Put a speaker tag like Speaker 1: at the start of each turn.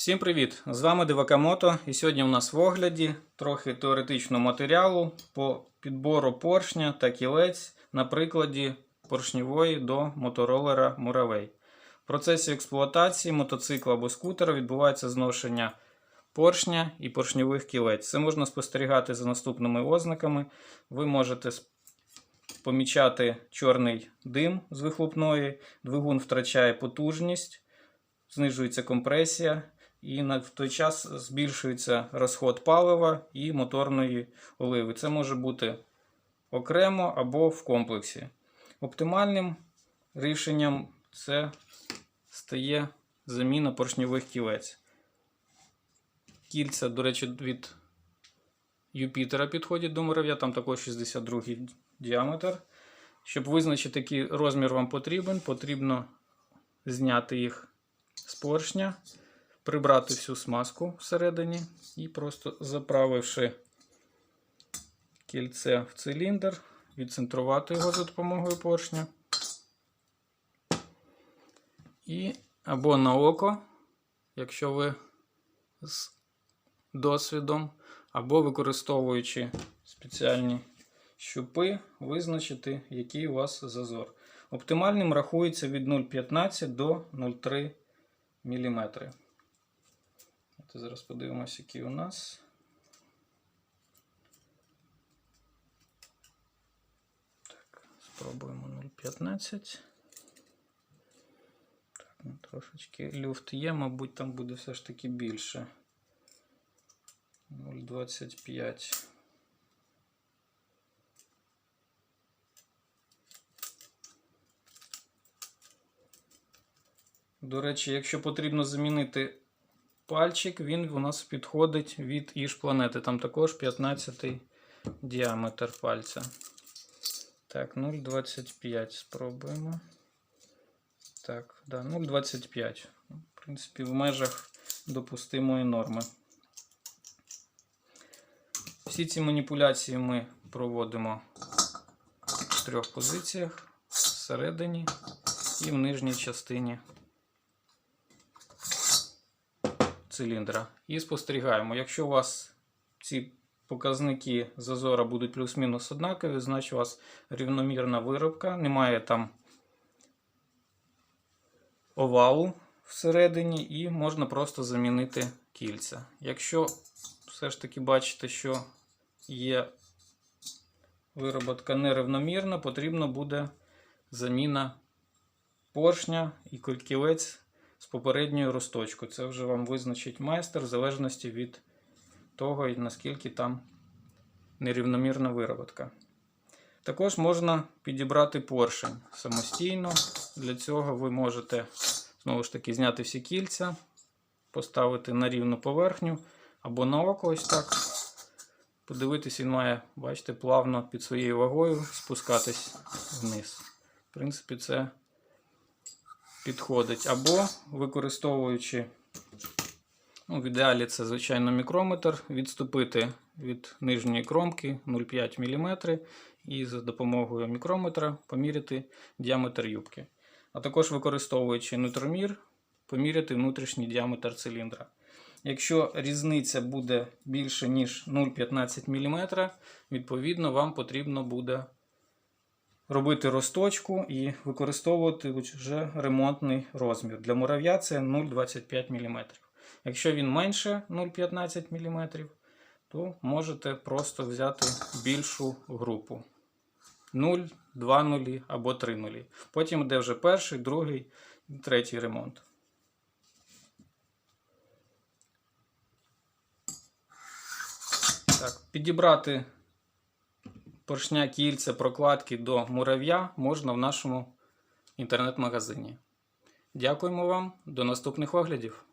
Speaker 1: Всім привіт! З вами Дивакамото і сьогодні у нас в огляді трохи теоретичного матеріалу по підбору поршня та кілець на прикладі поршньової до моторолера Муравей. В процесі експлуатації мотоцикла або скутера відбувається зношення поршня і поршньових кілець. Це можна спостерігати за наступними ознаками. Ви можете помічати чорний дим з вихлопної, двигун втрачає потужність, знижується компресія і на, в той час збільшується розход палива і моторної оливи. Це може бути окремо або в комплексі. Оптимальним рішенням це стає заміна поршньових кілець. Кільця, до речі, від Юпітера підходять до мурав'я, там також 62 діаметр. Щоб визначити, який розмір вам потрібен, потрібно зняти їх з поршня, прибрати всю смазку всередині і просто заправивши кільце в циліндр, відцентрувати його за допомогою поршня. І або на око, якщо ви з досвідом, або використовуючи спеціальні щупи, визначити, який у вас зазор. Оптимальним рахується від 0,15 до 0,3 мм. От зараз подивимося, який у нас. Так, спробуємо 0,15. Так, ну, трошечки люфт є, мабуть, там буде все ж таки більше. 0,25. До речі, якщо потрібно замінити пальчик, він у нас підходить від Іж планети. Там також 15 діаметр пальця. Так, 0,25 спробуємо. Так, да, 0,25. Ну, В принципі, в межах допустимої норми. Всі ці маніпуляції ми проводимо в трьох позиціях: всередині і в нижній частині циліндра. І спостерігаємо. Якщо у вас ці показники зазора будуть плюс-мінус однакові, значить у вас рівномірна виробка, немає там овалу всередині, і можна просто замінити кільця. Якщо все ж таки бачите, що є вироботка нерівномірна, потрібно буде заміна поршня і кілець з попередньою розточкою. Це вже вам визначить майстер в залежності від того, наскільки там нерівномірна вироботка. Також можна підібрати поршень самостійно. Для цього ви можете знову ж таки зняти всі кільця, поставити на рівну поверхню або на око ось так. Подивитись, він має, бачите, плавно під своєю вагою спускатись вниз. В принципі, це підходить. Або використовуючи, ну, в ідеалі це, звичайно, мікрометр, відступити від нижньої кромки 0,5 мм і за допомогою мікрометра поміряти діаметр юбки. А також використовуючи нутромір, поміряти внутрішній діаметр циліндра. Якщо різниця буде більше, ніж 0,15 мм, відповідно, вам потрібно буде робити розточку і використовувати вже ремонтний розмір. Для мурав'я це 0,25 мм. Якщо він менше 0,15 мм, то можете просто взяти більшу групу 0, 2 нулі або 3 нулі. Потім йде вже перший, другий третій ремонт. Так, підібрати поршня, кільця, прокладки до мурав'я можна в нашому інтернет-магазині. Дякуємо вам, до наступних оглядів!